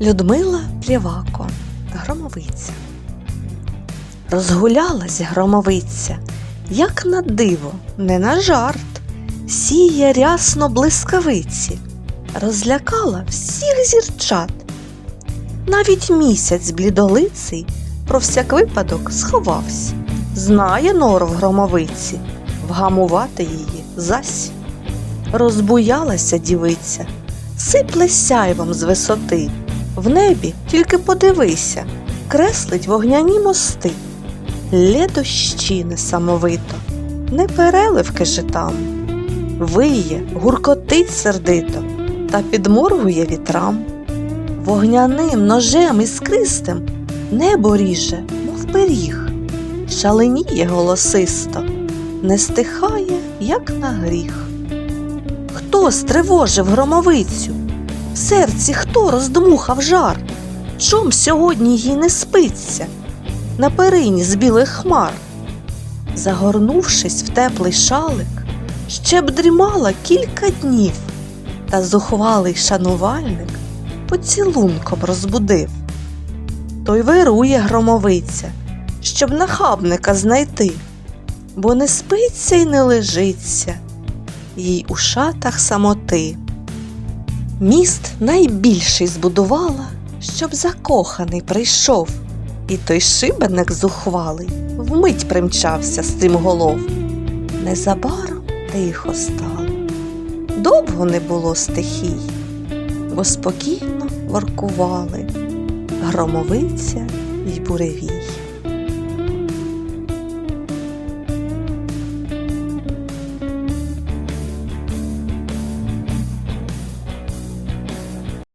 Людмила Плєвако, громовиця. Розгулялась громовиця, як на диво, не на жарт, сіє рясно блискавиці, розлякала всіх зірчат. Навіть місяць блідолиций про всяк випадок сховався. Знає нор в громовиці, вгамувати її зась. Розбуялася дівиця, сипле сяйвом з висоти. В небі тільки подивися, креслить вогняні мости. Лє дощі несамовито, не переливки же там. Виє, гуркотить сердито та підморгує вітрам. Вогняним ножем іскристим небо ріже, мов пиріг, шаленіє голосисто, не стихає, як на гріх. Хто стривожив громовицю? В серці хто роздмухав жар? Чом сьогодні їй не спиться на перині з білих хмар? Загорнувшись в теплий шалик, ще б дрімала кілька днів, та зухвалий шанувальник поцілунком розбудив. Той вирує громовиця, щоб нахабника знайти, бо не спиться й не лежиться, їй у шатах самоти. Міст найбільший збудувала, щоб закоханий прийшов, і той шибеник зухвалий вмить примчався з цим голов. Незабаром тихо стало, довго не було стихій, бо спокійно воркували громовиця й буревій.